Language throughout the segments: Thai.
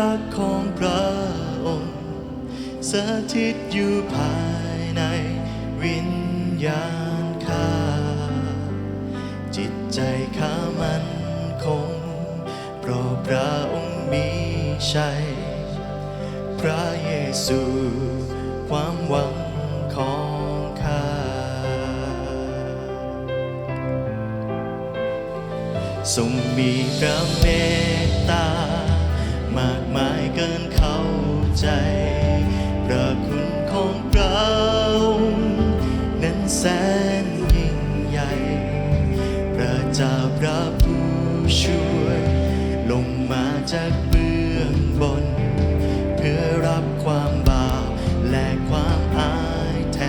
รักของพระองค์สถิตอยู่ภายในวิญญาณข้า จิตใจข้ามันคง เพราะพระองค์มีชัย พระเยซู ความหวังของข้า ทรงมีพระเมตตา มากมายเกินเข้าใจ พระคุณของพระองค์นั้นแสนยิ่งใหญ่ พระเจ้าพระผู้ช่วย ลงมาจากเบื้องบน เพื่อรับความบาปและความอายแท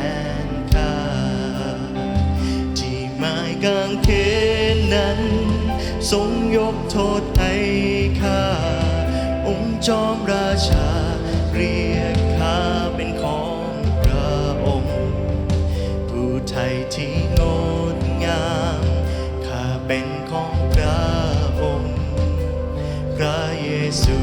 นข้าที่ไม้กางเขนนั้น ทรงยกโทษ จอมราชา เรียกข้าเป็นของพระองค์ ผู้ไทยที่งดงามข้าเป็นของพระองค์ พระเยซู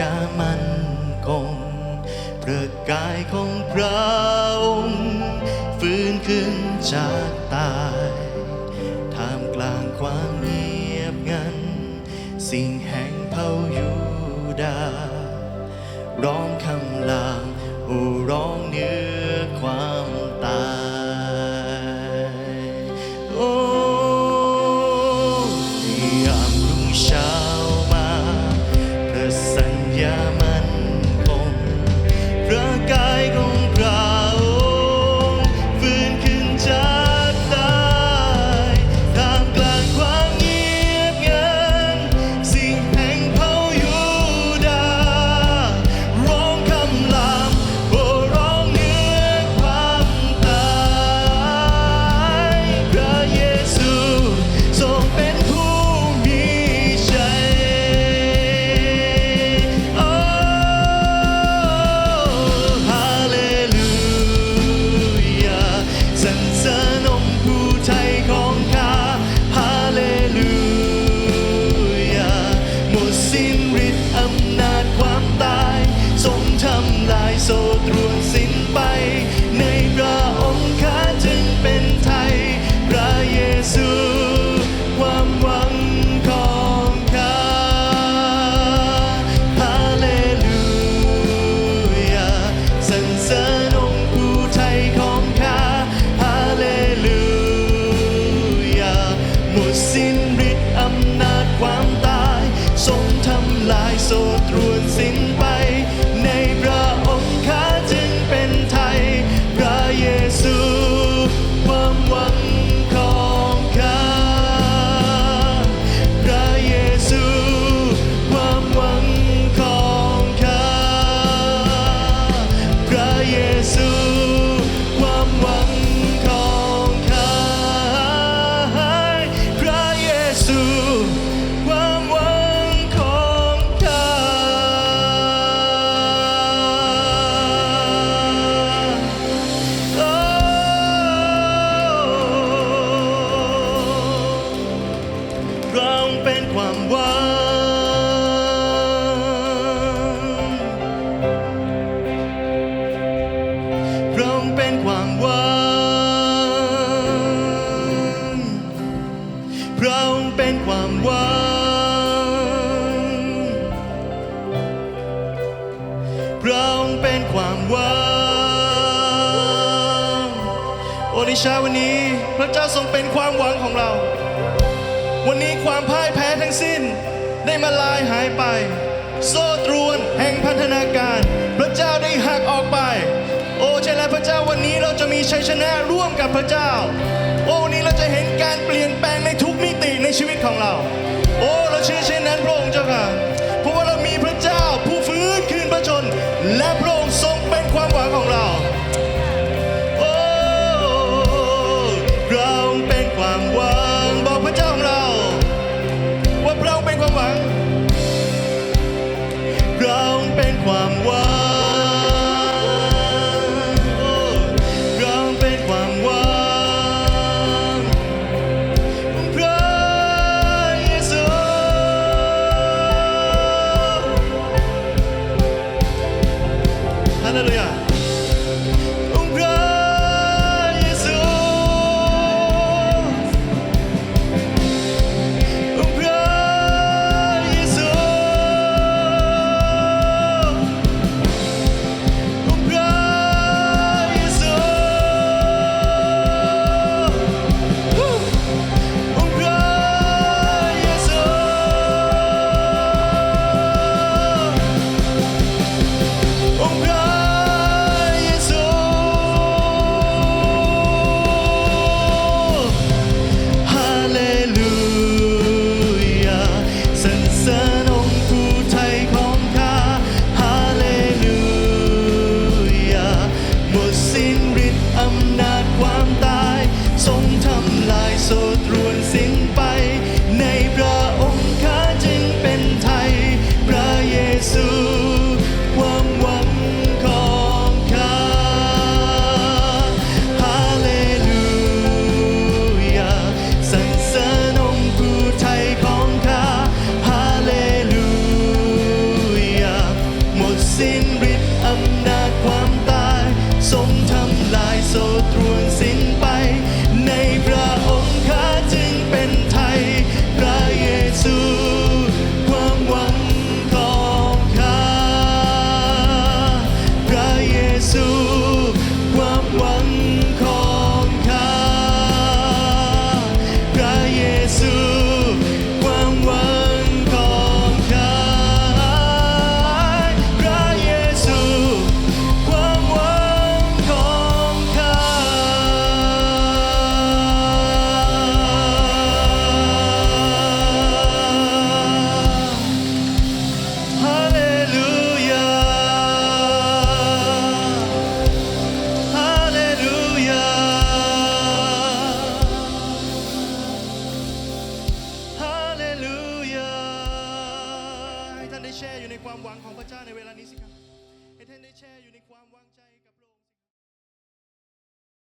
สัญญามันคงพระกายของพระองค์ฟื้นขึ้นจากตายท่ามกลางความเงียบงัน สิ่งแห่งเผ่ายูดา ร้องคำลาง สรรเสริญอผู้ไทยของข้าฮาเลลูยาหมดสิ้นฤทธิ์อำนาจความตาย ทรงทำลายโซตรวนสิ้นไป สิ้นฤทธิ์อำนาจความตาย ทรงทำลายโซตร พระองค์เป็นความหวังโอ้ในเช้าวันนี้พระเจ้าทรงเป็นความหวังของเรา วันนี้ความพ่ายแพ้ทั้งสิ้นได้มาลายหายไป โซ่ตรวนแห่งพันธนาการ พระเจ้าได้หักออกไป โอ้ใช่แล้วพระเจ้าวันนี้เราจะมีชัยชนะร่วมกับพระเจ้า โอ้วันนี้เราจะเห็นการเปลี่ยนแปลงในทุกมิติในชีวิตของเรา โอ้เราเชื่อเช่นนั้นพระองค์เจ้าค่ะ Leprosy. อยู่ในความว่าง